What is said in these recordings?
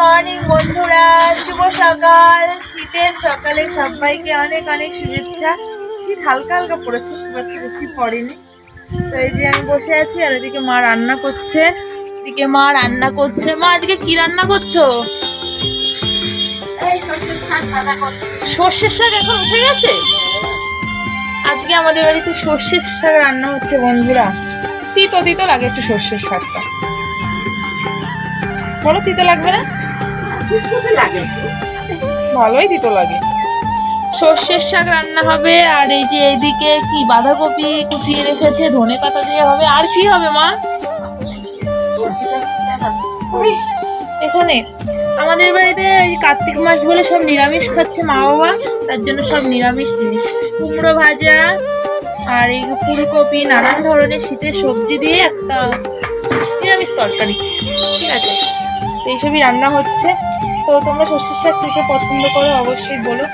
Morning বন্ধুরা। শুভ সকাল। শীতের সকালে সবাইকে অনেক অনেক শুভেচ্ছা। শীত হালকা হালকা পড়েছে খুব একটা বেশি পড়েনি। তো এই যে আমি বসে আছি আর এদিকে মা রান্না করছে। এদিকে মা রান্না করছে। মা আজকে কি রান্না করছ। সর্ষের শাক এখন উঠে গেছে? আজকে আমাদের বাড়িতে সর্ষের শাক রান্না হচ্ছে বন্ধুরা। তিতো তিতো লাগে একটু সর্ষের শাকটা। বলো তিতো লাগবে না? ভালোই তিতো লাগে। সর্ষের শাক রান্না হবে আর এই যে এইদিকে কি বাঁধাকপি কুচিয়ে রেখেছে ধনে পাতা দিয়ে হবে আর কি হবে মা? এখানে। আমাদের বাড়িতে এই কার্তিক মাস বলে সব নিরামিষ খাচ্ছে মা বাবা তার জন্য সব নিরামিষ জিনিস। কুমড়ো ভাজা আর এই ফুলকপি নানান ধরনের শীতের সবজি দিয়ে একটা নিরামিষ তরকারি। ঠিক আছে? তো এইসবই রান্না হচ্ছে। তো তোমরা সর্ষের শাক কিসে পছন্দ করো অবশ্যই বলো।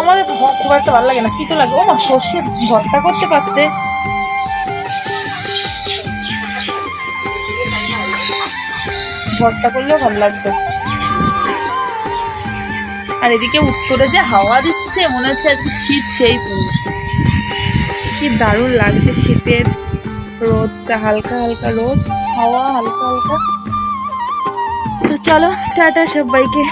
আমার খুব একটা ভালো লাগে না। কি তো লাগে? ও মা, সর্ষে ভর্তা করতে পারতে। ভর্তা করলেও ভালো লাগতো আর এদিকে উত্তরে যে হাওয়া দিচ্ছে, মনে হচ্ছে আজকে শীত সেই পুরুষ কি দারুণ লাগছে শীতের। রোদটা হালকা হালকা রোদ হাওয়া হালকা হালকা তো চলো টাটা সবাইকে